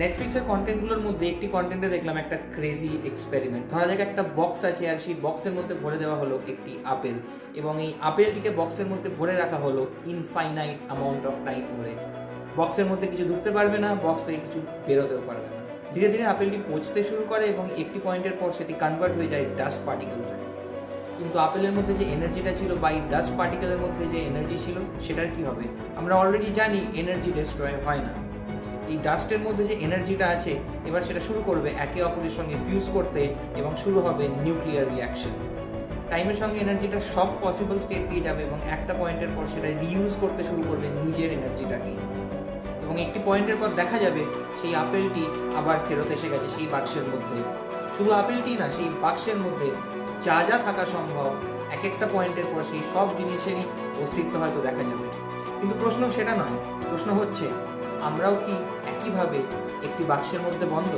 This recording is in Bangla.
নেটফ্লিক্সের কন্টেন্টগুলোর মধ্যে একটি কন্টেন্টে দেখলাম একটা ক্রেজি এক্সপেরিমেন্ট ধরা যাক একটা বক্স আছে আর সেই বক্সের মধ্যে ভরে দেওয়া হলো একটি আপেল এবং এই আপেলটিকে বক্সের মধ্যে ভরে রাখা হলো ইনফাইনাইট অ্যামাউন্ট অফ টাইম ধরে। বক্সের মধ্যে কিছু ঢুকতে পারবে না বক্স থেকে কিছু বেরোতেও পারবে না। ধীরে ধীরে আপেলটি পচতে শুরু করে এবং একটি পয়েন্টের পর সেটি কনভার্ট হয়ে যায় ডাস্ট পার্টিকেলসে কিন্তু আপেলের মধ্যে যে এনার্জিটা ছিল বা এই ডাস্ট পার্টিকেলের মধ্যে যে এনার্জি ছিল, সেটার কি হবে? আমরা অলরেডি জানি এনার্জি ডিস্ট্রয় হয় না। এই ডাস্টের মধ্যে যে এনার্জিটা আছে, এবার সেটা শুরু করবে একে অপরের সঙ্গে ফিউজ করতে এবং শুরু হবে নিউক্লিয়ার রিয়াকশন টাইমের সঙ্গে এনার্জিটা সব পসিবল স্টেট দিয়ে যাবে এবং একটা পয়েন্টের পর সেটা রিইউজ করতে শুরু করবে নিজের এনার্জিটাকে এবং একটি পয়েন্টের পর দেখা যাবে সেই আপেলটি আবার ফেরত এসে গেছে সেই বাক্সের মধ্যে। শুধু আপেলটি না, সেই বাক্সের মধ্যে যা যা থাকা সম্ভব এক একটা পয়েন্টের পর সেই সব জিনিসেরই অস্তিত্ব হয়তো দেখা যাবে। কিন্তু প্রশ্ন সেটা নয়, প্রশ্ন হচ্ছে আমরাও কি একইভাবে একটি বাক্সের মধ্যে বন্ধ?